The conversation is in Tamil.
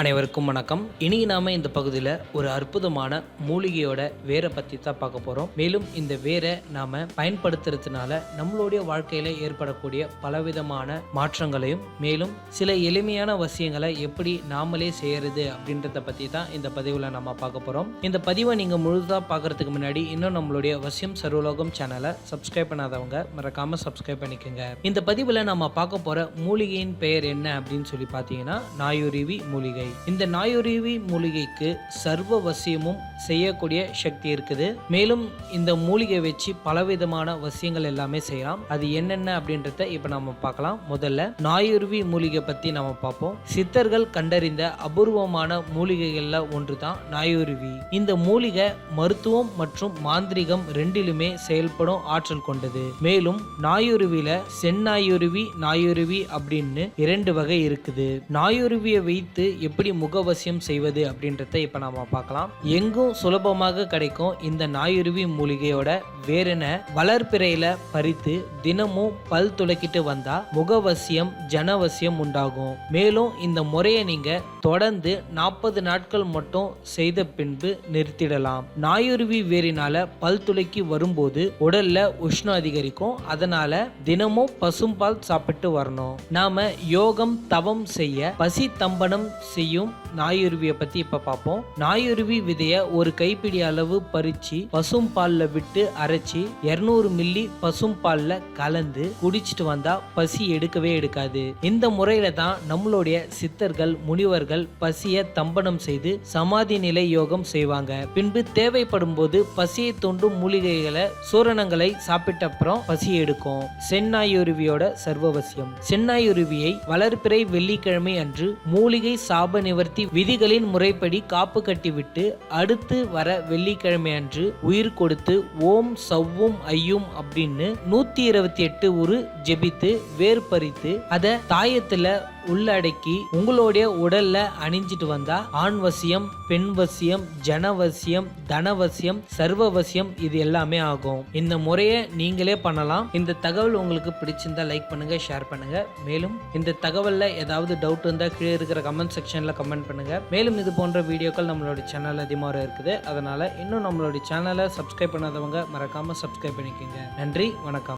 அனைவருக்கும் வணக்கம். இனி நாம இந்த பகுதியில் ஒரு அற்புதமான மூலிகையோட வேரை பற்றி தான் பார்க்க போகிறோம் மேலும் இந்த வேரை நாம பயன்படுத்துறதுனால நம்மளுடைய வாழ்க்கையில ஏற்படக்கூடிய பலவிதமான மாற்றங்களையும் மேலும் சில எளிமையான வசியங்களை எப்படி நாமளே செய்யறது அப்படின்றத பற்றி தான் இந்த பதிவில் நம்ம பார்க்க போகிறோம் இந்த பதிவை நீங்கள் முழுதாக பார்க்கறதுக்கு முன்னாடி இன்னும் நம்மளுடைய வசியம் சர்வலோகம் சேனலை சப்ஸ்கிரைப் பண்ணாதவங்க மறக்காம சப்ஸ்கிரைப் பண்ணிக்கோங்க. இந்த பதிவில் நம்ம பார்க்க போகிற மூலிகையின் பெயர் என்ன அப்படின்னு சொல்லி பார்த்தீங்கன்னா நாயுருவி மூலிகை. இந்த நாயுருவி மூலிகைக்கு சர்வ வசியமும் செய்யக்கூடிய சக்தி இருக்குது. மேலும் இந்த மூலிகை வச்சு பலவிதமான வசியங்கள் எல்லாமே செய்யலாம். அது என்னென்ன அப்படின்றத இப்போ நம்ம பார்க்கலாம். முதல்ல நாயுருவி மூலிகை பற்றி நம்ம பார்ப்போம். சித்தர்கள் கண்டறிந்த அபூர்வமான மூலிகைகள்ல ஒன்று தான் நாயுருவி. இந்த மூலிகை மருத்துவம் மற்றும் மாந்திரிகம் ரெண்டிலுமே செயல்படும் ஆற்றல் கொண்டது. மேலும் நாயுருவில செந்நாயுருவி நாயுருவி அப்படின்னு இரண்டு வகை இருக்குது. நாயுருவியை வைத்து எப்படி எப்படி முகவசியம் செய்வது அப்படின்றத இப்போ நாம பார்க்கலாம். எங்கும் சுலபமாக கிடைக்கும் இந்த நாயுருவி மூலிகையோட வேறென வளர்ப்பிறையில பறித்து தினமும் பல் துளக்கிட்டு வந்தா முகவசியம் ஜனவசியம் உண்டாகும். மேலும் இந்த முறையை நீங்க தொடர்ந்து நாற்பது நாட்கள் மட்டும் செய்த பின்பு நிறுத்திடலாம். நாயுருவி வேரினால பல் துளைக்கி வரும்போது உடல்ல உஷ்ணம் அதிகரிக்கும். அதனால தினமும் பசும்பால் சாப்பிட்டு வரணும். நாம யோகம் தவம் செய்ய பசி தம்பனம் செய்ய செய்யும் நாயுருவியை பற்றி இப்போ பார்ப்போம். நாயுருவி விதையை ஒரு கைப்பிடி அளவு பறித்து பசும் பாலில் விட்டு அரைச்சி 200 மில்லி பசும் பாலில் கலந்து குடிச்சிட்டு வந்தால் பசி எடுக்கவே எடுக்காது. இந்த முறையில் தான் நம்மளுடைய சித்தர்கள் முனிவர்கள் பசியை தம்பனம் செய்து சமாதி நிலை யோகம் செய்வாங்க. பின்பு தேவைப்படும் போது பசியை தூண்டும் மூலிகைகளை சூரணங்களை சாப்பிட்ட அப்புறம் பசி எடுக்கும். சென்னாயுருவியோட சர்வவசியம் சென்னாயுருவியை வளர்பிறை வெள்ளிக்கிழமை அன்று மூலிகை சாப நிவர்த்தி விதிகளின் முறைப்படி காப்பு கட்டிவிட்டு அடுத்து வர வெள்ளிக்கிழமை அன்று உயிர் கொடுத்து ஓம் சவ்வும் ஐயும் அப்படின்னு நூத்தி இருபத்தி எட்டு உரு ஜெபித்து வேர் பறித்து அதை தாயத்துல உள்ளடக்கி உங்களுடைய உடல்ல அணிஞ்சிட்டு வந்தா ஆண் வசியம் பெண் வசியம் ஜனவசியம் தனவசியம் சர்வவசியம் இது எல்லாமே ஆகும். இந்த முறையை நீங்களே பண்ணலாம். இந்த தகவல் உங்களுக்கு பிடிச்சிருந்தா லைக் பண்ணுங்க ஷேர் பண்ணுங்க. மேலும் இந்த தகவல்ல ஏதாவது டவுட் இருந்தா கீழே இருக்கிற கமெண்ட் செக்ஷன்ல கமெண்ட் பண்ணுங்க. மேலும் இது போன்ற வீடியோக்கள் நம்மளோட சேனல் அதிகமாக இருக்குது. அதனால இன்னும் நம்மளோட சேனலை சப்ஸ்கிரைப் பண்ணாதவங்க மறக்காம சப்ஸ்கிரைப் பண்ணிக்கோங்க. நன்றி வணக்கம்.